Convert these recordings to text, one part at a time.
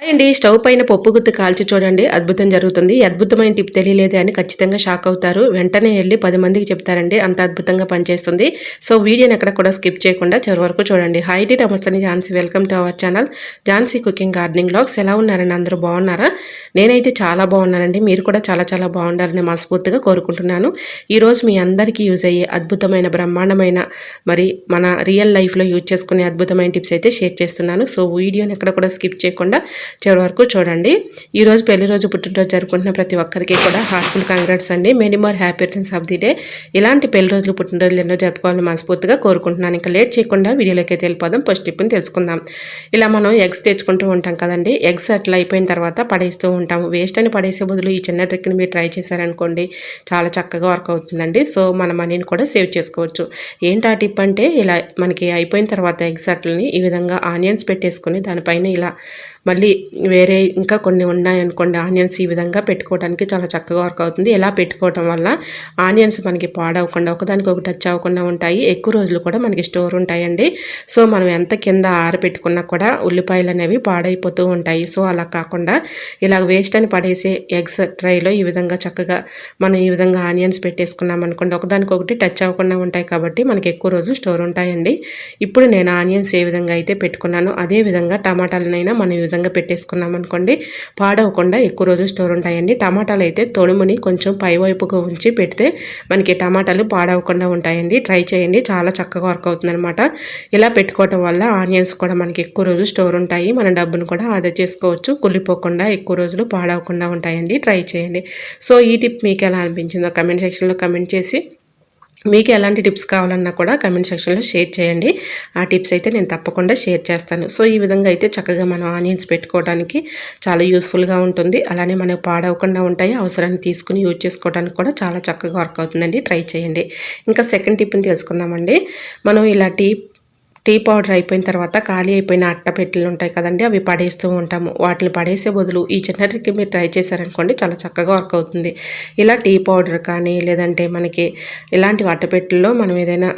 అండి. స్టవ్ పైన పప్పు గుత్తి కాల్చి చూడండి. అద్భుతం జరుగుతుంది. అద్భుతమైన టిప్ తెలియలేదే అని ఖచ్చితంగా షాక్ అవుతారు. వెంటనే వెళ్ళి పది మందికి చెప్తారండి. అంత అద్భుతంగా పనిచేస్తుంది. సో వీడియోని ఎక్కడ కూడా స్కిప్ చేయకుండా చివరి వరకు చూడండి. హాయ్ డి నమస్తే Jhansi welcome to our channel. Jhansi cooking gardening blogs ఎలా ఉన్నారండి? అందరూ బాగున్నారా? నేనైతే చాలా బాగున్నానండి. మీరు కూడా చాలా చాలా బాగుండాలని మనస్ఫూర్తిగా కోరుకుంటున్నాను. ఈరోజు మీ అందరికీ యూజ్ అయ్యే అద్భుతమైన బ్రహ్మాండమైన మరి మన రియల్ లైఫ్లో యూజ్ చేసుకునే అద్భుతమైన టిప్స్ అయితే షేర్ చేస్తున్నాను. సో వీడియోని ఎక్కడ కూడా స్కిప్ చేయకుండా చివరి వరకు చూడండి. ఈరోజు పెళ్ళి రోజు పుట్టినరోజు జరుపుకుంటున్న ప్రతి ఒక్కరికి కూడా హార్ట్ఫుల్ కంగ్రాట్స్ అండి. Many more happy returns of the day ఇలాంటి పెళ్ళి రోజులు పుట్టినరోజులు ఎన్నో జరుపుకోవాలని మనస్ఫూర్తిగా కోరుకుంటున్నాను. ఇంకా లేట్ చేయకుండా వీడియోలోకి అయితే వెళ్ళిపోదాం. ఫస్ట్ టిప్ని తెలుసుకుందాం. ఇలా మనం ఎగ్స్ తెచ్చుకుంటూ ఉంటాం కదండి. ఎగ్స్ అట్లా అయిపోయిన తర్వాత పడేస్తూ ఉంటాము. వేస్ట్ అని పడేసే బదులు ఈ చిన్న ట్రిక్ని మీరు ట్రై చేశారనుకోండి చాలా చక్కగా వర్క్ అవుతుందండి. సో మన మనీని కూడా సేవ్ చేసుకోవచ్చు. ఏంటి ఆ టిప్ అంటే ఇలా మనకి అయిపోయిన తర్వాత ఎగ్స్ అట్లని ఈ విధంగా ఆనియన్స్ పెట్టేసుకొని దానిపైన ఇలా మళ్ళీ వేరే ఇంకా కొన్ని ఉన్నాయనుకోండి ఆనియన్స్ ఈ విధంగా పెట్టుకోవడానికి చాలా చక్కగా వర్క్ అవుతుంది. ఎలా పెట్టుకోవటం వల్ల ఆనియన్స్ మనకి పాడవకుండా ఒకదానికి ఒక టచ్ అవ్వకుండా ఉంటాయి. ఎక్కువ రోజులు కూడా మనకి స్టోర్ ఉంటాయండి. సో మనం ఎంత కింద ఆరబెట్టుకున్నా కూడా ఉల్లిపాయలు అనేవి పాడైపోతూ ఉంటాయి. సో అలా కాకుండా ఇలా వేస్ట్ అని పడేసే ఎగ్స్ ట్రైలో ఈ విధంగా చక్కగా మనం ఈ విధంగా ఆనియన్స్ పెట్టేసుకున్నాం అనుకోండి ఒకదానికొకటి టచ్ అవ్వకుండా ఉంటాయి కాబట్టి మనకి ఎక్కువ రోజులు స్టోర్ ఉంటాయండి. ఇప్పుడు నేను ఆనియన్స్ ఏ విధంగా అయితే పెట్టుకున్నానో అదే విధంగా టమాటాలనైనా మనం ఈ విధంగా పెట్టేసుకున్నాం అనుకోండి. పాడవకుండా ఎక్కువ రోజులు స్టోర్ ఉంటాయండి. టమాటాలు అయితే తొడుముని కొంచెం పై వైపుగా ఉంచి పెడితే మనకి టమాటాలు పాడవకుండా ఉంటాయండి. ట్రై చేయండి. చాలా చక్కగా వర్క్ అవుతుందన్నమాట. ఇలా పెట్టుకోవటం వల్ల ఆనియన్స్ కూడా మనకి ఎక్కువ రోజు స్టోర్ ఉంటాయి. మన డబ్బును కూడా ఆదా చేసుకోవచ్చు. కుళ్ళిపోకుండా ఎక్కువ రోజులు పాడవకుండా ఉంటాయండి. ట్రై చేయండి. సో ఈ టిప్ మీకు ఎలా అనిపించిందో కమెంట్ సెక్షన్లో కమెంట్ చేసి మీకు ఎలాంటి టిప్స్ కావాలన్నా కూడా కమెంట్ సెక్షన్లో షేర్ చేయండి. ఆ టిప్స్ అయితే నేను తప్పకుండా షేర్ చేస్తాను. సో ఈ విధంగా అయితే చక్కగా మనం ఆనియన్స్ పెట్టుకోవడానికి చాలా యూస్ఫుల్గా ఉంటుంది. అలానే మనకు పాడవకుండా ఉంటాయి. అవసరాన్ని తీసుకుని యూజ్ చేసుకోవడానికి కూడా చాలా చక్కగా వర్క్ అవుతుందండి. ట్రై చేయండి. ఇంకా సెకండ్ టిప్ని తెలుసుకుందామండి. మనం ఇలా టీ టీ పౌడర్ అయిపోయిన తర్వాత ఖాళీ అయిపోయిన అట్టపెట్టెలు ఉంటాయి కదండి అవి పడేస్తూ ఉంటాము. వాటిని పడేసే బదులు ఈ చిన్న ట్రిక్ మీరు ట్రై చేశారనుకోండి చాలా చక్కగా వర్క్ అవుతుంది. ఇలా టీ పౌడర్ కానీ లేదంటే మనకి ఇలాంటి అట్టపెట్టెల్లో మనం ఏదైనా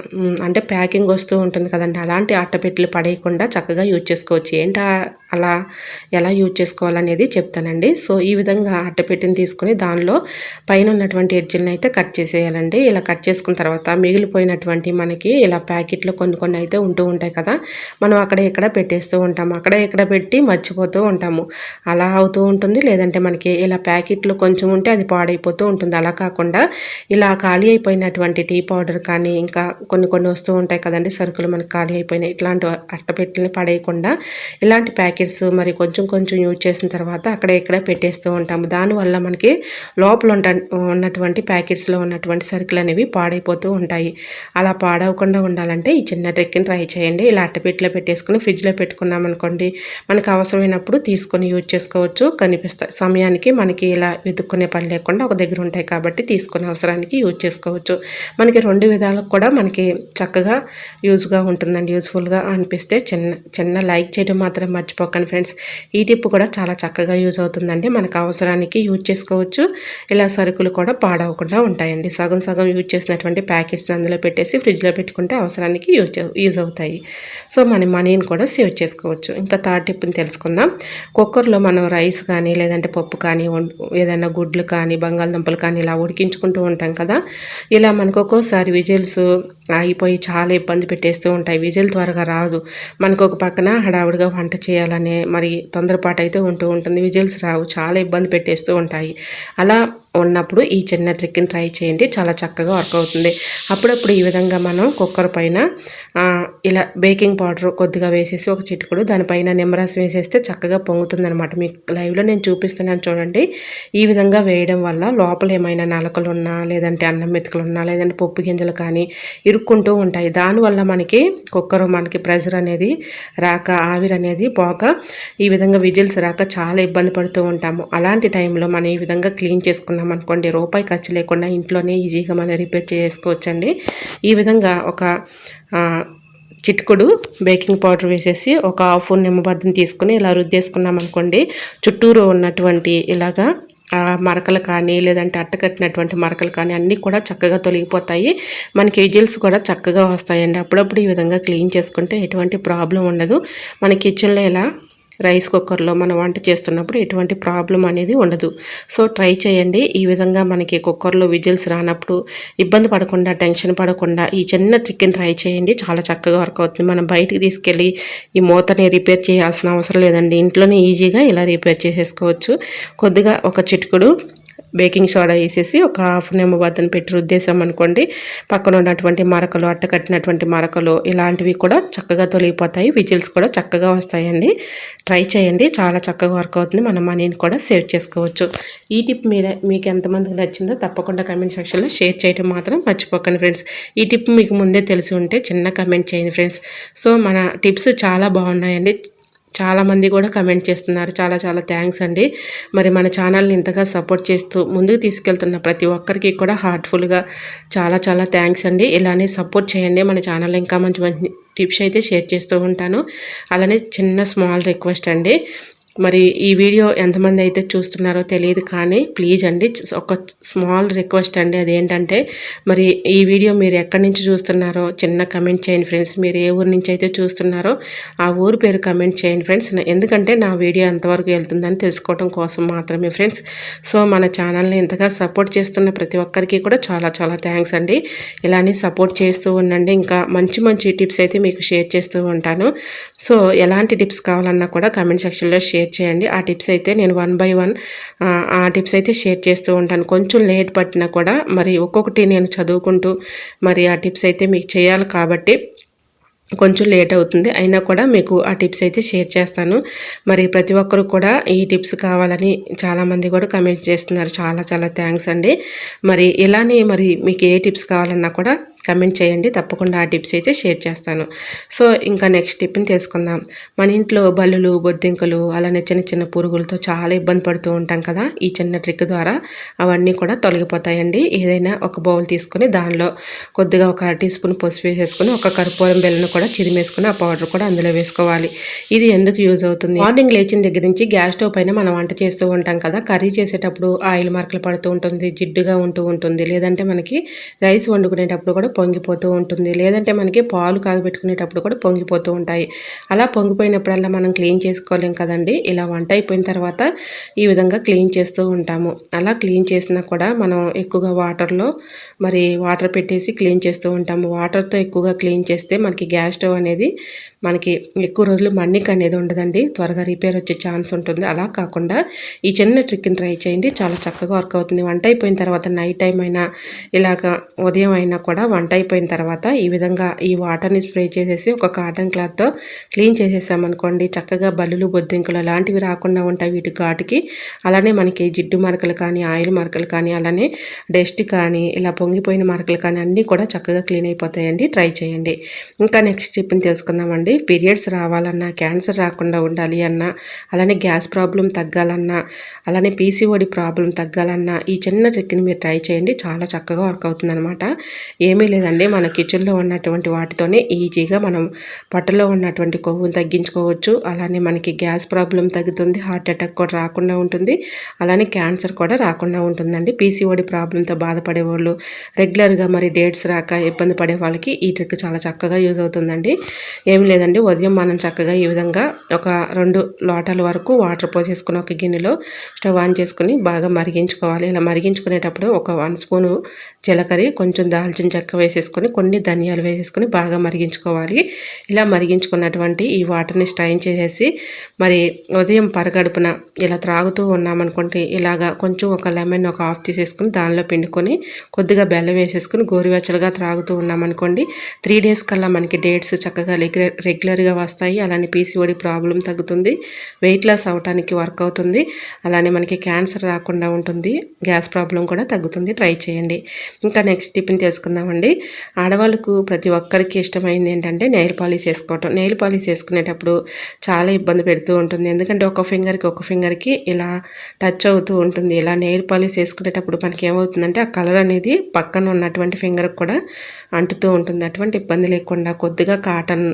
అంటే ప్యాకింగ్ వస్తూ ఉంటుంది కదండి అలాంటి అట్టపెట్టెలు పడేయకుండా చక్కగా యూజ్ చేసుకోవచ్చు. ఏంటా అలా ఎలా యూజ్ చేసుకోవాలనేది చెప్తానండి. సో ఈ విధంగా అట్టపెట్టిని తీసుకుని దానిలో పైన ఉన్నటువంటి ఎడ్జిల్ని అయితే కట్ చేసేయాలండి. ఇలా కట్ చేసుకున్న తర్వాత మిగిలిపోయినటువంటి మనకి ఇలా ప్యాకెట్లో కొన్ని కొన్ని అయితే ఉంటూ ఉంటాయి. కదా మనం అక్కడ ఇక్కడ పెట్టేస్తూ ఉంటాము. అక్కడ ఇక్కడ పెట్టి మర్చిపోతూ ఉంటాము. అలా అవుతూ ఉంటుంది. లేదంటే మనకి ఇలా ప్యాకెట్లు కొంచెం ఉంటే అది పాడైపోతూ ఉంటుంది. అలా కాకుండా ఇలా ఖాళీ అయిపోయినటువంటి టీ పౌడర్ కానీ ఇంకా కొన్ని కొన్ని వస్తూ ఉంటాయి కదండి సరుకులు మనకి ఖాళీ అయిపోయినాయి. ఇట్లాంటి అట్టపెట్టెలని పడేయకుండా ఇలాంటి ప్యాకెట్స్ మరి కొంచెం కొంచెం యూజ్ చేసిన తర్వాత అక్కడ ఇక్కడ పెట్టేస్తూ ఉంటాము. దానివల్ల మనకి లోపల ఉంట ఉన్నటువంటి ప్యాకెట్స్లో ఉన్నటువంటి సరుకులు అనేవి పాడైపోతూ ఉంటాయి. అలా పాడవకుండా ఉండాలంటే ఈ చిన్న ట్రిక్ని ట్రై చేయండి. ఇలా అట్టపెట్టిలో పెట్టేసుకుని ఫ్రిడ్జ్లో పెట్టుకున్నాం అనుకోండి మనకు అవసరమైనప్పుడు తీసుకొని యూజ్ చేసుకోవచ్చు. కనిపిస్తాయి సమయానికి మనకి ఇలా వెతుక్కునే పని లేకుండా ఒక దగ్గర ఉంటాయి కాబట్టి తీసుకునే అవసరానికి యూజ్ చేసుకోవచ్చు. మనకి రెండు విధాలకు కూడా మనకి చక్కగా యూజ్గా ఉంటుందండి యూజ్ఫుల్గా అనిపిస్తే చిన్న చిన్న లైక్ చేయడం మాత్రం మర్చిపోకండి ఫ్రెండ్స్. ఈ టిప్ కూడా చాలా చక్కగా యూజ్ అవుతుందండి. మనకు అవసరానికి యూజ్ చేసుకోవచ్చు. ఇలా సరుకులు కూడా పాడవకుండా ఉంటాయండి. సగం సగం యూజ్ చేసినటువంటి ప్యాకెట్స్ అందులో పెట్టేసి ఫ్రిడ్జ్లో పెట్టుకుంటే అవసరానికి యూజ్ యూజ్ అవుతాయి. సో మన మనీని కూడా సేవ్ చేసుకోవచ్చు. ఇంకా థర్డ్ టిప్ని తెలుసుకుందాం. కుక్కర్లో మనం రైస్ కానీ లేదంటే పప్పు కానీ ఏదైనా గుడ్లు కానీ బంగాళదుంపలు కానీ ఇలా ఉడికించుకుంటూ ఉంటాం కదా. ఇలా మనకు ఒక్కోసారి విజిల్స్ అయిపోయి చాలా ఇబ్బంది పెట్టేస్తూ ఉంటాయి. విజిల్ త్వరగా రాదు. మనకు ఒక పక్కన హడావుడిగా వంట చేయాలనే మరి తొందరపాటు అయితే ఉంటూ ఉంటుంది. విజిల్స్ రావు. చాలా ఇబ్బంది పెట్టేస్తూ ఉంటాయి. అలా ఉన్నప్పుడు ఈ చిన్న ట్రిక్ని ట్రై చేయండి. చాలా చక్కగా వర్క్ అవుతుంది. అప్పుడప్పుడు ఈ విధంగా మనం కుక్కర్ పైన ఇలా బేకింగ్ పౌడర్ కొద్దిగా వేసేసి ఒక చిటికుడు దానిపైన నిమ్మరసం వేసేస్తే చక్కగా పొంగుతుంది అనమాట మీకు లైవ్లో నేను చూపిస్తున్నాను చూడండి. ఈ విధంగా వేయడం వల్ల లోపల ఏమైనా నలకలు ఉన్నా లేదంటే అన్నం మెతుకులు ఉన్నా లేదంటే పప్పు గింజలు కానీ ఇరుక్కుంటూ ఉంటాయి. దానివల్ల మనకి కుక్కర్ మనకి ప్రెషర్ అనేది రాక ఆవిరి అనేది పోక ఈ విధంగా విజిల్స్ రాక చాలా ఇబ్బంది పడుతూ ఉంటాము. అలాంటి టైంలో మనం ఈ విధంగా క్లీన్ చేసుకున్నాం అనుకోండి రూపాయి ఖర్చు లేకుండా ఇంట్లోనే ఈజీగా మనం రిపేర్ చేసుకోవచ్చండి. ఈ విధంగా ఒక చిటికుడు బేకింగ్ పౌడర్ వేసేసి ఒక హాఫ్ నిమ్మబద్దం తీసుకుని ఇలా రుద్దేసుకున్నాం అనుకోండి చుట్టూరు ఉన్నటువంటి ఇలాగా మరకలు కానీ లేదంటే అట్టకట్టినటువంటి మరకలు కానీ అన్నీ కూడా చక్కగా తొలగిపోతాయి. మనకి విజిల్స్ కూడా చక్కగా వస్తాయండి. అప్పుడప్పుడు ఈ విధంగా క్లీన్ చేసుకుంటే ఎటువంటి ప్రాబ్లం ఉండదు. మన కిచెన్లో ఇలా రైస్ కుక్కర్లో మనం వంట చేస్తున్నప్పుడు ఎటువంటి ప్రాబ్లం అనేది ఉండదు. సో ట్రై చేయండి. ఈ విధంగా మనకి కుక్కర్లో విజిల్స్ రానప్పుడు ఇబ్బంది పడకుండా టెన్షన్ పడకుండా ఈ చిన్న ట్రిక్ని ట్రై చేయండి. చాలా చక్కగా వర్క్ అవుతుంది. మనం బయటికి తీసుకెళ్ళి ఈ మూతని రిపేర్ చేయాల్సిన అవసరం లేదండి. ఇంట్లోనే ఈజీగా ఇలా రిపేర్ చేసేసుకోవచ్చు. కొద్దిగా ఒక చిటుకుడు బేకింగ్ సోడా వేసేసి ఒక హాఫ్ నిమ్మబద్దను పెట్టి రుద్దేశాం అనుకోండి. పక్కన ఉన్నటువంటి మరకలు అట్టకట్టినటువంటి మరకలు ఇలాంటివి కూడా చక్కగా తొలగిపోతాయి. విజిల్స్ కూడా చక్కగా వస్తాయండి. ట్రై చేయండి. చాలా చక్కగా వర్క్ అవుతుంది. మన మనీని కూడా సేవ్ చేసుకోవచ్చు. ఈ టిప్ మీరే మీకు ఎంతమందికి నచ్చిందో తప్పకుండా కమెంట్ సెక్షన్లో షేర్ చేయడం మాత్రం మర్చిపోకండి ఫ్రెండ్స్. ఈ టిప్ మీకు ముందే తెలిసి ఉంటే చిన్న కమెంట్ చేయండి ఫ్రెండ్స్. సో మన టిప్స్ చాలా బాగున్నాయండి. చాలామంది కూడా కమెంట్ చేస్తున్నారు. చాలా చాలా థ్యాంక్స్ అండి. మరి మన ఛానల్ని ఇంతగా సపోర్ట్ చేస్తూ ముందుకు తీసుకెళ్తున్న ప్రతి ఒక్కరికి కూడా హార్ట్ఫుల్గా చాలా చాలా థ్యాంక్స్ అండి. ఇలానే సపోర్ట్ చేయండి. మన ఛానల్ ఇంకా మంచి మంచి టిప్స్ అయితే షేర్ చేస్తూ ఉంటాను. అలానే చిన్న స్మాల్ రిక్వెస్ట్ అండి. మరి ఈ వీడియో ఎంతమంది అయితే చూస్తున్నారో తెలియదు కానీ ప్లీజ్ అండి ఒక స్మాల్ రిక్వెస్ట్ అండి. అదేంటంటే మరి ఈ వీడియో మీరు ఎక్కడి నుంచి చూస్తున్నారో చిన్న కమెంట్ చేయండి ఫ్రెండ్స్. మీరు ఏ ఊరు నుంచి అయితే చూస్తున్నారో ఆ ఊరు పేరు కమెంట్ చేయండి ఫ్రెండ్స్. ఎందుకంటే నా వీడియో ఎంతవరకు వెళ్తుందని తెలుసుకోవడం కోసం మాత్రమే ఫ్రెండ్స్. సో మన ఛానల్ని ఇంతగా సపోర్ట్ చేస్తున్న ప్రతి ఒక్కరికి కూడా చాలా చాలా థ్యాంక్స్ అండి. ఇలానే సపోర్ట్ చేస్తూ ఉండండి. ఇంకా మంచి మంచి టిప్స్ అయితే మీకు షేర్ చేస్తూ ఉంటాను. సో ఎలాంటి టిప్స్ కావాలన్నా కూడా కమెంట్ సెక్షన్లో షేర్ షేర్ చేయండి. ఆ టిప్స్ అయితే నేను వన్ బై వన్ ఆ టిప్స్ అయితే షేర్ చేస్తూ ఉంటాను. కొంచెం లేట్ పట్టినా కూడా మరి ఒక్కొక్కటి నేను చదువుకుంటూ మరి ఆ టిప్స్ అయితే మీకు చేయాలి కాబట్టి కొంచెం లేట్ అవుతుంది. అయినా కూడా మీకు ఆ టిప్స్ అయితే షేర్ చేస్తాను. మరి ప్రతి ఒక్కరు కూడా ఈ టిప్స్ కావాలని చాలామంది కూడా కమెంట్ చేస్తున్నారు. చాలా చాలా థ్యాంక్స్ అండి. మరి ఇలానే మరి మీకు ఏ టిప్స్ కావాలన్నా కూడా కమెంట్ చేయండి. తప్పకుండా ఆ టిప్స్ అయితే షేర్ చేస్తాను. సో ఇంకా నెక్స్ట్ టిప్ని తెలుసుకుందాం. మన ఇంట్లో బల్లులు బొద్దింకలు అలానే చిన్న చిన్న పురుగులతో చాలా ఇబ్బంది పడుతూ ఉంటాం కదా? ఈ చిన్న ట్రిక్ ద్వారా అవన్నీ కూడా తొలగిపోతాయండి. ఏదైనా ఒక బౌల్ తీసుకొని దానిలో కొద్దిగా ఒక టీ స్పూన్ పసుపు వేసేసుకొని ఒక కర్పూరం బెల్లను కూడా చిరిమేసుకొని ఆ పౌడర్ కూడా అందులో వేసుకోవాలి. ఇది ఎందుకు యూజ్ అవుతుంది? మార్నింగ్ లేచిన దగ్గర నుంచి గ్యాస్ స్టవ్ పైన మనం వంట చేస్తూ ఉంటాం కదా? కర్రీ చేసేటప్పుడు ఆయిల్ మార్కులు పడుతూ ఉంటుంది జిడ్డుగా ఉంటూ ఉంటుంది. లేదంటే మనకి రైస్ వండుకునేటప్పుడు కూడా పొంగిపోతూ ఉంటుంది. లేదంటే మనకి పాలు కాగబెట్టుకునేటప్పుడు కూడా పొంగిపోతూ ఉంటాయి. అలా పొంగిపోయినప్పుడల్లా మనం క్లీన్ చేసుకోలేం కదండి. ఇలా వంట అయిపోయిన తర్వాత ఈ విధంగా క్లీన్ చేస్తూ ఉంటాము. అలా క్లీన్ చేసినా కూడా మనం ఎక్కువగా వాటర్లో మరి వాటర్ పెట్టేసి క్లీన్ చేస్తూ ఉంటాము. వాటర్తో ఎక్కువగా క్లీన్ చేస్తే మనకి గ్యాస్ స్టవ్ అనేది మనకి ఎక్కువ రోజులు మన్నిక అనేది ఉండదండి. త్వరగా రిపేర్ వచ్చే ఛాన్స్ ఉంటుంది. అలా కాకుండా ఈ చిన్న ట్రిక్ని ట్రై చేయండి. చాలా చక్కగా వర్క్ అవుతుంది. వంట అయిపోయిన తర్వాత నైట్ టైం అయినా ఇలాగ ఉదయం అయినా కూడా వంట అయిపోయిన తర్వాత ఈ విధంగా ఈ వాటర్ని స్ప్రే చేసేసి ఒక కాటన్ క్లాత్తో క్లీన్ చేసేసామనుకోండి చక్కగా బల్లులు బొద్దింకలు అలాంటివి రాకుండా ఉంటాయి వీటి ఘాటుకి. అలానే మనకి జిడ్డు మరకలు కానీ ఆయిల్ మరకలు కానీ అలానే డస్ట్ కానీ ఇలా పొంగిపోయిన మరకలు కానీ అన్నీ కూడా చక్కగా క్లీన్ అయిపోతాయండి. ట్రై చేయండి. ఇంకా నెక్స్ట్ టిప్ని తెలుసుకుందామండి. అండి పీరియడ్స్ రావాలన్నా క్యాన్సర్ రాకుండా ఉండాలి అన్నా అలానే గ్యాస్ ప్రాబ్లం తగ్గాలన్నా అలానే పీసీఓడి ప్రాబ్లం తగ్గాలన్నా ఈ చిన్న ట్రిక్ని మీరు ట్రై చేయండి. చాలా చక్కగా వర్క్ అవుతుంది అనమాట ఏమీ లేదండి. మన కిచెన్లో ఉన్నటువంటి వాటితోనే ఈజీగా మనం పొట్టలో ఉన్నటువంటి కొవ్వును తగ్గించుకోవచ్చు. అలానే మనకి గ్యాస్ ప్రాబ్లం తగ్గుతుంది హార్ట్ అటాక్ కూడా రాకుండా ఉంటుంది. అలానే క్యాన్సర్ కూడా రాకుండా ఉంటుందండి. పీసీఓడి ప్రాబ్లంతో బాధపడే వాళ్ళు రెగ్యులర్గా మరి డేట్స్ రాక ఇబ్బంది పడే వాళ్ళకి ఈ ట్రిక్ చాలా చక్కగా యూజ్ అవుతుందండి. ఏం లేదండి ఉదయం మనం చక్కగా ఈ విధంగా ఒక రెండు లోటాల వరకు వాటర్ పోసేసుకుని ఒక గిన్నెలో స్టవ్ ఆన్ చేసుకుని బాగా మరిగించుకోవాలి. ఇలా మరిగించుకునేటప్పుడు ఒక వన్ స్పూను జీలకర్ర కొంచెం దాల్చిన చెక్క వేసేసుకొని కొన్ని ధనియాలు వేసేసుకొని బాగా మరిగించుకోవాలి. ఇలా మరిగించుకున్నటువంటి ఈ వాటర్ని స్ట్రైన్ చేసేసి మరి ఉదయం పరగడుపున ఇలా త్రాగుతూ ఉన్నామనుకుంటే ఇలాగా కొంచెం ఒక లెమన్ ఒక ఆఫ్ తీసేసుకుని దానిలో పిండుకొని కొద్దిగా బెల్లం వేసేసుకుని గోరువెచ్చలుగా త్రాగుతూ ఉన్నామనుకోండి త్రీ డేస్ కల్లా మనకి డేట్స్ చక్కగా రెగ్యులర్గా వస్తాయి. అలానే పీసీఓడి ప్రాబ్లం తగ్గుతుంది. వెయిట్ లాస్ అవడానికి వర్క్ అవుతుంది. అలానే మనకి క్యాన్సర్ రాకుండా ఉంటుంది. గ్యాస్ ప్రాబ్లం కూడా తగ్గుతుంది. ట్రై చేయండి. ఇంకా నెక్స్ట్ టిఫిన్ తెలుసుకుందామండి. ఆడవాళ్ళకు ప్రతి ఒక్కరికి ఇష్టమైంది ఏంటంటే నెయిల్ పాలిష్ వేసుకోవటం. నెయిల్ పాలిష్ వేసుకునేటప్పుడు చాలా ఇబ్బంది పెడుతూ ఉంటుంది. ఎందుకంటే ఒక ఫింగర్కి ఒక ఫింగర్కి ఇలా టచ్ అవుతూ ఉంటుంది. ఇలా నెయిల్ పాలిష్ వేసుకునేటప్పుడు మనకి ఏమవుతుందంటే ఆ కలర్ అనేది పక్కన ఉన్నటువంటి ఫింగర్కి కూడా అంటుతూ ఉంటుంది. అటువంటి ఇబ్బంది లేకుండా కొద్దిగా కాటన్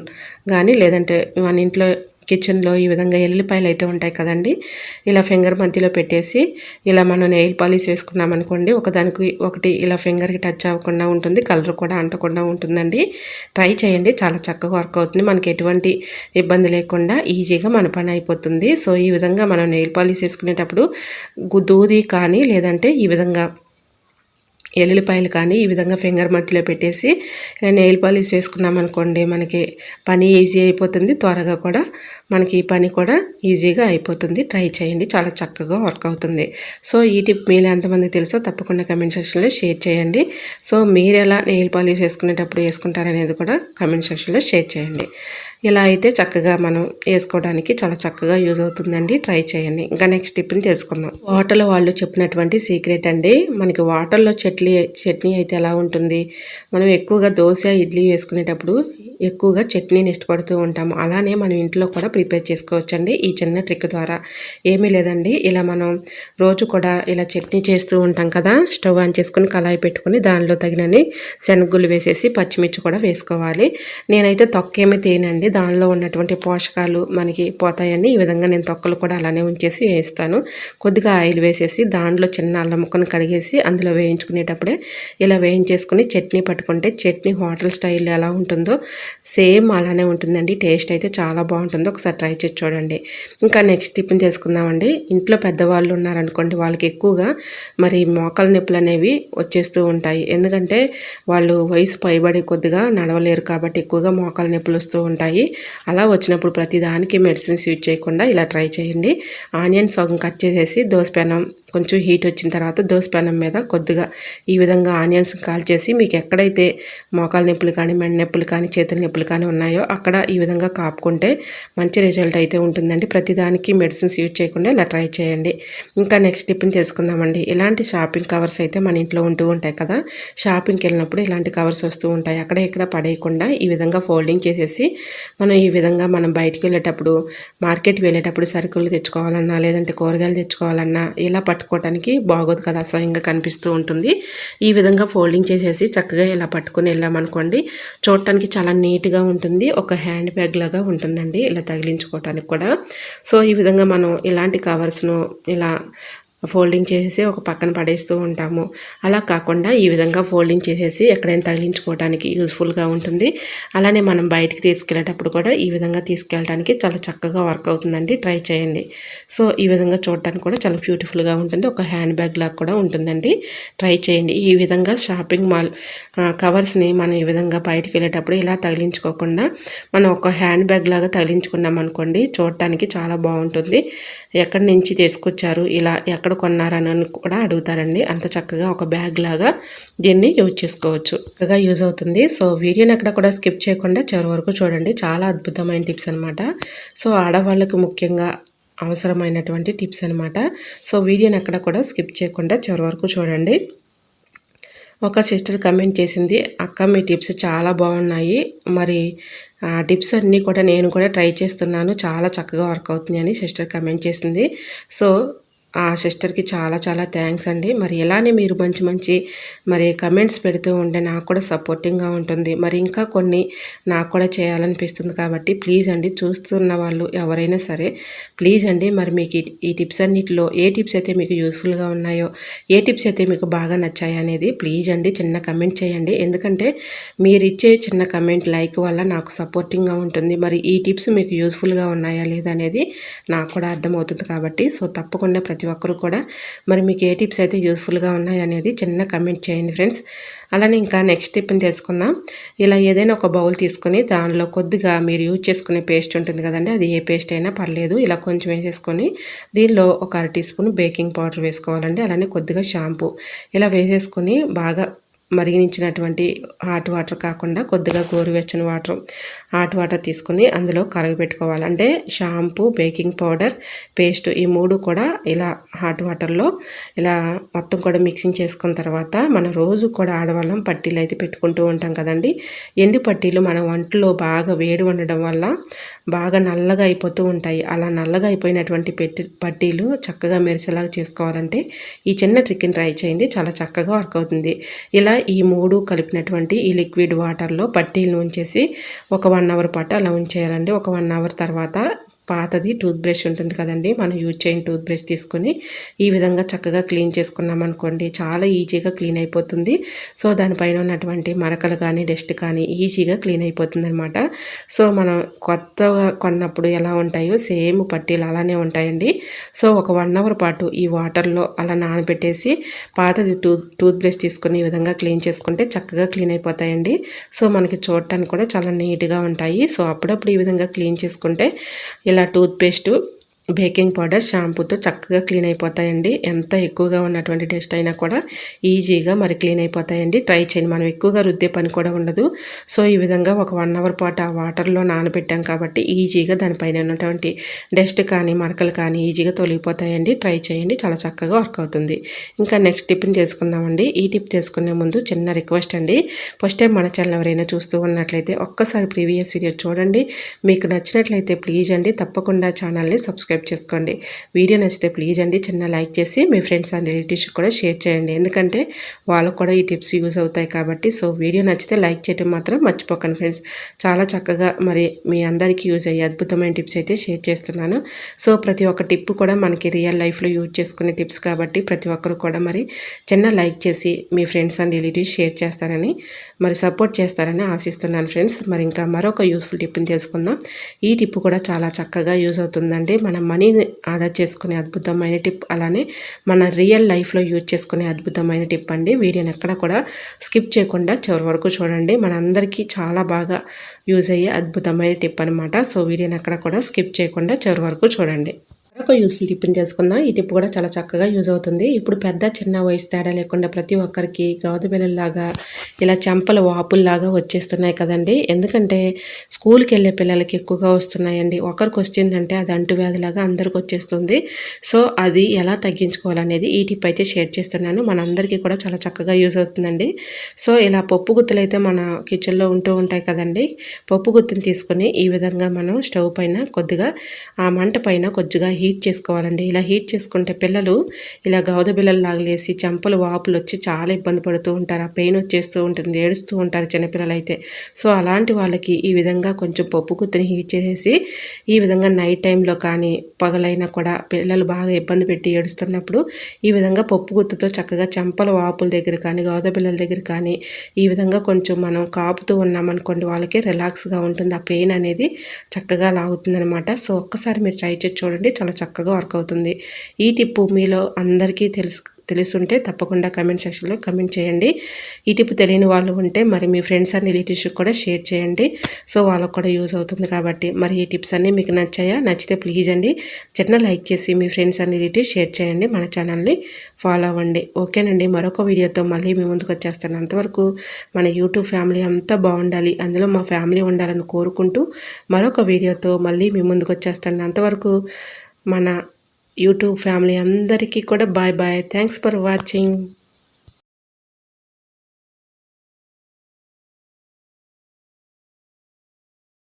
కానీ లేదంటే మన ఇంట్లో కిచెన్లో ఈ విధంగా ఎల్లిపాయలు అయితే ఉంటాయి కదండి ఇలా ఫింగర్ మధ్యలో పెట్టేసి ఇలా మనం నెయిల్ పాలిష్ వేసుకున్నాం అనుకోండి ఒకదానికి ఒకటి ఇలా ఫింగర్కి టచ్ అవ్వకుండా ఉంటుంది కలర్ కూడా అంటకుండా ఉంటుందండి. ట్రై చేయండి చాలా చక్కగా వర్క్ అవుతుంది. మనకి ఎటువంటి ఇబ్బంది లేకుండా ఈజీగా మన పని అయిపోతుంది. సో ఈ విధంగా మనం నెయిల్ పాలిష్ వేసుకునేటప్పుడు దూది కానీ లేదంటే ఈ విధంగా ఎల్లుల్లిపాయలు కానీ ఈ విధంగా ఫింగర్ మధ్యలో పెట్టేసి నెయిల్ పాలిష్ వేసుకున్నాం అనుకోండి మనకి పని ఈజీ అయిపోతుంది. త్వరగా కూడా మనకి ఈ పని కూడా ఈజీగా అయిపోతుంది. ట్రై చేయండి చాలా చక్కగా వర్క్ అవుతుంది. సో ఈ టిప్ మీరు ఎంతమంది తెలుసో తప్పకుండా కమెంట్ సెక్షన్లో షేర్ చేయండి. సో మీరు ఎలా నెయిల్ పాలిష్ వేసుకునేటప్పుడు వేసుకుంటారనేది కూడా కమెంట్ సెక్షన్లో షేర్ చేయండి. ఇలా అయితే చక్కగా మనం వేసుకోవడానికి చాలా చక్కగా యూజ్ అవుతుందండి. ట్రై చేయండి. ఇంకా నెక్స్ట్ టిప్ని తెలుసుకుందాం. హోటల్ వాళ్ళు చెప్పినటువంటి సీక్రెట్ అండి. మనకి వాటర్లో చట్నీ చట్నీ అయితే ఎలా ఉంటుంది? మనం ఎక్కువగా దోశ ఇడ్లీ వేసుకునేటప్పుడు ఎక్కువగా చట్నీని ఇష్టపడుతూ ఉంటాము. అలానే మనం ఇంట్లో కూడా ప్రిపేర్ చేసుకోవచ్చండి ఈ చిన్న ట్రిక్ ద్వారా. ఏమీ లేదండి. ఇలా మనం రోజు కూడా ఇలా చట్నీ చేస్తూ ఉంటాం కదా స్టవ్ ఆన్ చేసుకుని కళాయి పెట్టుకుని దానిలో తగినన్ని శనగగుళ్ళు వేసేసి పచ్చిమిర్చి కూడా వేసుకోవాలి. నేనైతే తొక్కేమీ తేనండి. దానిలో ఉన్నటువంటి పోషకాలు మనకి పోతాయని ఈ విధంగా నేను తొక్కలు కూడా అలానే ఉంచేసి వేస్తాను కొద్దిగా ఆయిల్ వేసేసి దాంట్లో చిన్న అల్లం ముక్కను కడిగేసి అందులో వేయించుకునేటప్పుడే ఇలా వేయించేసుకుని చట్నీ పట్టుకుంటే చట్నీ హోటల్ స్టైల్ ఎలా ఉంటుందో సేమ్ అలానే ఉంటుందండి. టేస్ట్ అయితే చాలా బాగుంటుంది. ఒకసారి ట్రై చేసి చూడండి. ఇంకా నెక్స్ట్ టిఫిన్ చేసుకుందామండి. ఇంట్లో పెద్దవాళ్ళు ఉన్నారనుకోండి వాళ్ళకి ఎక్కువగా మరి మోకాల నొప్పులు అనేవి వచ్చేస్తూ ఉంటాయి. ఎందుకంటే వాళ్ళు వయసు పైబడి కొద్దిగా నడవలేరు కాబట్టి ఎక్కువగా మోకాల నొప్పులు వస్తూ ఉంటాయి. అలా వచ్చినప్పుడు ప్రతిదానికి మెడిసిన్స్ యూజ్ చేయకుండా ఇలా ట్రై చేయండి. ఆనియన్ సగం కట్ చేసేసి దోసపెనం కొంచెం హీట్ వచ్చిన తర్వాత దోస పెనం మీద కొద్దిగా ఈ విధంగా ఆనియన్స్ కాల్చేసి మీకు ఎక్కడైతే మోకాల నొప్పులు కానీ మెడ నొప్పులు కానీ చేతుల నొప్పులు కానీ ఉన్నాయో అక్కడ ఈ విధంగా కాపుకుంటే మంచి రిజల్ట్ అయితే ఉంటుందండి. ప్రతిదానికి మెడిసిన్స్ యూజ్ చేయకుండా ఇలా ట్రై చేయండి. ఇంకా నెక్స్ట్ టిఫిన్ తీసుకుందామండి ఇలాంటి షాపింగ్ కవర్స్ అయితే మన ఇంట్లో ఉంటూ ఉంటాయి కదా. షాపింగ్కి వెళ్ళినప్పుడు ఇలాంటి కవర్స్ వస్తూ ఉంటాయి. అక్కడ ఇక్కడ పడేయకుండా ఈ విధంగా ఫోల్డింగ్ చేసేసి మనం ఈ విధంగా మనం బయటికి వెళ్ళేటప్పుడు మార్కెట్కి వెళ్ళేటప్పుడు సరుకులు తెచ్చుకోవాలన్నా లేదంటే కూరగాయలు తెచ్చుకోవాలన్నా ఇలా పట్టుకోవడానికి బాగోదు కదా. అసహ్యంగా కనిపిస్తూ ఉంటుంది. ఈ విధంగా ఫోల్డింగ్ చేసేసి చక్కగా ఇలా పట్టుకొని వెళ్ళామనుకోండి చూడటానికి చాలా నీట్గా ఉంటుంది. ఒక హ్యాండ్ బ్యాగ్ లాగా ఉంటుందండి ఇలా తగిలించుకోవటానికి కూడా. సో ఈ విధంగా మనం ఇలాంటి కవర్స్ను ఇలా ఫోల్డింగ్ చేసేసి ఒక పక్కన పడేస్తూ ఉంటాము. అలా కాకుండా ఈ విధంగా ఫోల్డింగ్ చేసేసి ఎక్కడైనా తగిలించుకోవడానికి యూస్ఫుల్గా ఉంటుంది. అలానే మనం బయటికి తీసుకెళ్ళేటప్పుడు కూడా ఈ విధంగా తీసుకెళ్ళడానికి చాలా చక్కగా వర్క్ అవుతుందండి. ట్రై చేయండి. సో ఈ విధంగా చూడటానికి కూడా చాలా బ్యూటిఫుల్గా ఉంటుంది. ఒక హ్యాండ్ బ్యాగ్ లాగా కూడా ఉంటుందండి. ట్రై చేయండి. ఈ విధంగా షాపింగ్ మాల్ కవర్స్ని మనం ఈ విధంగా బయటికి వెళ్ళేటప్పుడు ఇలా తగిలించుకోకుండా మనం ఒక హ్యాండ్ బ్యాగ్ లాగా తగిలించుకున్నాం అనుకోండి చూడటానికి చాలా బాగుంటుంది. ఎక్కడి నుంచి తీసుకొచ్చారు ఇలా ఎక్కడ కొన్నారని కూడా అడుగుతారండి. అంత చక్కగా ఒక బ్యాగ్ లాగా దీన్ని యూజ్ చేసుకోవచ్చు. చక్కగా యూజ్ అవుతుంది. సో వీడియోని ఎక్కడ కూడా స్కిప్ చేయకుండా చివరి వరకు చూడండి. చాలా అద్భుతమైన టిప్స్ అనమాట సో ఆడవాళ్ళకి ముఖ్యంగా అవసరమైనటువంటి టిప్స్ అనమాట సో వీడియోని ఎక్కడ కూడా స్కిప్ చేయకుండా చివరి వరకు చూడండి. ఒక సిస్టర్ కమెంట్ చేసింది అక్క మీ టిప్స్ చాలా బాగున్నాయి. మరి టిప్స్ అన్నీ కూడా నేను కూడా ట్రై చేస్తున్నాను. చాలా చక్కగా వర్క్ అవుతుంది అని సిస్టర్ కమెంట్ చేసింది. సో ఆ సిస్టర్కి చాలా చాలా థ్యాంక్స్ అండి. మరి ఇలానే మీరు మంచి మంచి మరి కమెంట్స్ పెడుతూ ఉంటే నాకు కూడా సపోర్టింగ్గా ఉంటుంది. మరి ఇంకా కొన్ని నాకు కూడా చేయాలనిపిస్తుంది కాబట్టి ప్లీజ్ అండి చూస్తున్న వాళ్ళు ఎవరైనా సరే ప్లీజ్ అండి మరి మీకు ఈ- టిప్స్ అన్నిటిలో ఏ టిప్స్ అయితే మీకు యూస్ఫుల్గా ఉన్నాయో ఏ టిప్స్ అయితే మీకు బాగా నచ్చాయి అనేది ప్లీజ్ అండి చిన్న కమెంట్ చేయండి. ఎందుకంటే మీరు ఇచ్చే చిన్న కమెంట్ లైక్ వల్ల నాకు సపోర్టింగ్గా ఉంటుంది. మరి ఈ టిప్స్ మీకు యూస్ఫుల్గా ఉన్నాయా లేదా అనేది నాకు కూడా అర్థమవుతుంది కాబట్టి సో తప్పకుండా ప్రతి ఒక్కరు కూడా మరి మీకు ఏ టిప్స్ అయితే యూస్ఫుల్గా ఉన్నాయి అనేది చిన్న కమెంట్ చేయండి ఫ్రెండ్స్. అలానే ఇంకా నెక్స్ట్ టిప్ని తెలుసుకుందాం. ఇలా ఏదైనా ఒక బౌల్ తీసుకొని దానిలో కొద్దిగా మీరు యూజ్ చేసుకునే పేస్ట్ ఉంటుంది కదండి అది ఏ పేస్ట్ అయినా పర్లేదు. ఇలా కొంచెం వేసేసుకొని దీనిలో ఒక అర టీ స్పూన్ బేకింగ్ పౌడర్ వేసుకోవాలండి. అలానే కొద్దిగా షాంపూ ఇలా వేసేసుకొని బాగా మరిగించినటువంటి హాట్ వాటర్ కాకుండా కొద్దిగా గోరువెచ్చని వాటర్ హాట్ వాటర్ తీసుకుని అందులో కరగబెట్టుకోవాలి. అంటే షాంపూ బేకింగ్ పౌడర్ పేస్ట్ ఈ మూడు కూడా ఇలా హాట్ వాటర్లో ఇలా మొత్తం కూడా మిక్సింగ్ చేసుకున్న తర్వాత మనం రోజు కూడా ఆడవాళ్ళం పట్టీలు అయితే పెట్టుకుంటూ ఉంటాం కదండి. ఎండు పట్టీలు మన వంటలో బాగా వేడి ఉండడం వల్ల బాగా నల్లగా అయిపోతూ ఉంటాయి. అలా నల్లగా అయిపోయినటువంటి పెట్టి పట్టీలు చక్కగా మెరిసేలాగా చేసుకోవాలంటే ఈ చిన్న ట్రిక్ని ట్రై చేయండి. చాలా చక్కగా వర్క్ అవుతుంది. ఇలా ఈ మూడు కలిపినటువంటి ఈ లిక్విడ్ వాటర్లో పట్టీలను ఉంచేసి ఒక వన్ అవర్ పాటు అలా ఉంచేయాలండి. ఒక వన్ అవర్ తర్వాత పాతది టూత్ బ్రష్ ఉంటుంది కదండి. మనం యూజ్ చేయని టూత్ బ్రష్ తీసుకొని ఈ విధంగా చక్కగా క్లీన్ చేసుకున్నాం అనుకోండి చాలా ఈజీగా క్లీన్ అయిపోతుంది. సో దానిపైన ఉన్నటువంటి మరకలు కానీ డస్ట్ కానీ ఈజీగా క్లీన్ అయిపోతుంది అనమాట సో మనం కొత్తగా కొన్నప్పుడు ఎలా ఉంటాయో సేమ్ పట్టీలు అలానే ఉంటాయండి. సో ఒక వన్ అవర్ పాటు ఈ వాటర్లో అలా నానబెట్టేసి పాతది టూత్ టూత్ బ్రష్ తీసుకుని ఈ విధంగా క్లీన్ చేసుకుంటే చక్కగా క్లీన్ అయిపోతాయండి. సో మనకి చూడటానికి కూడా చాలా నీట్గా ఉంటాయి. సో అప్పుడప్పుడు ఈ విధంగా క్లీన్ చేసుకుంటే ఇలా టూత్పేస్టు బేకింగ్ పౌడర్ షాంపూతో చక్కగా క్లీన్ అయిపోతాయండి. ఎంత ఎక్కువగా ఉన్నటువంటి డస్ట్ అయినా కూడా ఈజీగా మరి క్లీన్ అయిపోతాయండి. ట్రై చేయండి. మనం ఎక్కువగా రుద్దే పని కూడా ఉండదు. సో ఈ విధంగా ఒక వన్ అవర్ పాటు ఆ వాటర్లో నానబెట్టాం కాబట్టి ఈజీగా దానిపైన ఉన్నటువంటి డస్ట్ కానీ మరకలు కానీ ఈజీగా తొలగిపోతాయండి. ట్రై చేయండి. చాలా చక్కగా వర్క్ అవుతుంది. ఇంకా నెక్స్ట్ టిప్ని చేసుకుందామండి. ఈ టిప్ తీసుకునే ముందు చిన్న రిక్వెస్ట్ అండి. ఫస్ట్ టైం మన ఛానల్ ఎవరైనా చూస్తూ ఉన్నట్లయితే ఒక్కసారి ప్రీవియస్ వీడియో చూడండి. మీకు నచ్చినట్లయితే ప్లీజ్ అండి. తప్పకుండా ఛానల్ని సబ్స్క్రైబ్ సబ్స్క్రైబ్ చేసుకోండి. వీడియో నచ్చితే ప్లీజ్ అండి చిన్న లైక్ చేసి మీ ఫ్రెండ్స్ అండ్ రిలేటివ్స్ కూడా షేర్ చేయండి. ఎందుకంటే వాళ్ళకు కూడా ఈ టిప్స్ యూజ్ అవుతాయి కాబట్టి సో వీడియో నచ్చితే లైక్ చేయడం మాత్రం మర్చిపోకండి ఫ్రెండ్స్. చాలా చక్కగా మరి మీ అందరికీ యూజ్ అయ్యే అద్భుతమైన టిప్స్ అయితే షేర్ చేస్తున్నాను. సో ప్రతి ఒక్క టిప్ కూడా మనకి రియల్ లైఫ్లో యూజ్ చేసుకునే టిప్స్ కాబట్టి ప్రతి ఒక్కరు కూడా మరి చిన్న లైక్ చేసి మీ ఫ్రెండ్స్ అండ్ రిలేటివ్స్ షేర్ చేస్తారని మరి సపోర్ట్ చేస్తారని ఆశిస్తున్నాను ఫ్రెండ్స్. మరి ఇంకా మరొక యూస్ఫుల్ టిప్ని తెలుసుకుందాం. ఈ టిప్ కూడా చాలా చక్కగా యూజ్ అవుతుందండి. మన మనీని ఆదా చేసుకునే అద్భుతమైన టిప్ అలానే మన రియల్ లైఫ్లో యూజ్ చేసుకునే అద్భుతమైన టిప్ అండి. వీడియోని ఎక్కడ కూడా స్కిప్ చేయకుండా చివరి వరకు చూడండి. మనందరికీ చాలా బాగా యూజ్ అయ్యే అద్భుతమైన టిప్ అనమాట సో వీడియోని ఎక్కడ కూడా స్కిప్ చేయకుండా చివరి వరకు చూడండి. మరొక యూస్ఫుల్ టిప్ని తెలుసుకుందాం ఈ టిప్ కూడా చాలా చక్కగా యూజ్ అవుతుంది. ఇప్పుడు పెద్ద చిన్న వయసు తేడా లేకుండా ప్రతి ఒక్కరికి గౌదబిల్లలాగా ఇలా చెంపల వాపుల్లాగా వచ్చేస్తున్నాయి కదండి. ఎందుకంటే స్కూల్కి వెళ్ళే పిల్లలకి ఎక్కువగా వస్తున్నాయండి. ఒకరికి వచ్చిందంటే అది అంటువ్యాధిలాగా అందరికి వచ్చేస్తుంది. సో అది ఎలా తగ్గించుకోవాలనేది ఈ టిప్ అయితే షేర్ చేస్తున్నాను. మనందరికీ కూడా చాలా చక్కగా యూజ్ అవుతుందండి. సో ఇలా పప్పు గుత్తులు అయితే మన కిచెన్లో ఉంటూ ఉంటాయి కదండి. పప్పు గుత్తుని తీసుకొని ఈ విధంగా మనం స్టవ్ పైన కొద్దిగా ఆ మంట పైన కొద్దిగా హీట్ హీట్ చేసుకోవాలండి. ఇలా హీట్ చేసుకుంటే పిల్లలు ఇలా గౌద బిల్లలు లాగలేసి చెంపలు వాపులు వచ్చి చాలా ఇబ్బంది పడుతూ ఉంటారు. ఆ పెయిన్ వచ్చేస్తూ ఉంటుంది ఏడుస్తూ ఉంటారు చిన్నపిల్లలు అయితే సో అలాంటి వాళ్ళకి ఈ విధంగా కొంచెం పప్పు గుత్తిని హీట్ చేసేసి ఈ విధంగా నైట్ టైంలో కానీ పగలైనా కూడా పిల్లలు బాగా ఇబ్బంది పెట్టి ఏడుస్తున్నప్పుడు ఈ విధంగా పప్పు గుత్తుతో చక్కగా చెంపల వాపుల దగ్గర కానీ గౌద బిల్లల దగ్గర కానీ ఈ విధంగా కొంచెం మనం కాపుతూ ఉన్నామనుకోండి వాళ్ళకి రిలాక్స్గా ఉంటుంది. ఆ పెయిన్ అనేది చక్కగా లాగుతుంది అనమాట సో ఒక్కసారి మీరు ట్రై చేసి చూడండి. చాలా చక్కగా వర్క్ అవుతుంది. ఈ టిప్పు మీలో అందరికీ తెలుసు తెలుసుంటే తప్పకుండా కమెంట్ సెక్షన్లో కమెంట్ చేయండి. ఈ టిప్ తెలియని వాళ్ళు ఉంటే మరి మీ ఫ్రెండ్స్ అండ్ రిలేటివ్స్కి కూడా షేర్ చేయండి. సో వాళ్ళకు కూడా యూజ్ అవుతుంది కాబట్టి మరి ఈ టిప్స్ అన్నీ మీకు నచ్చాయా? నచ్చితే ప్లీజ్ అండి. చిన్న లైక్ చేసి మీ ఫ్రెండ్స్ అండ్ రిలేటివ్స్ షేర్ చేయండి. మన ఛానల్ని ఫాలో అవ్వండి. ఓకేనండి. మరొక వీడియోతో మళ్ళీ మీ ముందుకు వచ్చేస్తాను అంతవరకు మన యూట్యూబ్ ఫ్యామిలీ అంతా బాగుండాలి. అందులో మా ఫ్యామిలీ ఉండాలని కోరుకుంటూ మరొక వీడియోతో మళ్ళీ మీ ముందుకు వచ్చేస్తాను అంతవరకు మన యూట్యూబ్ ఫ్యామిలీ అందరికీ కూడా bye bye. Thanks for watching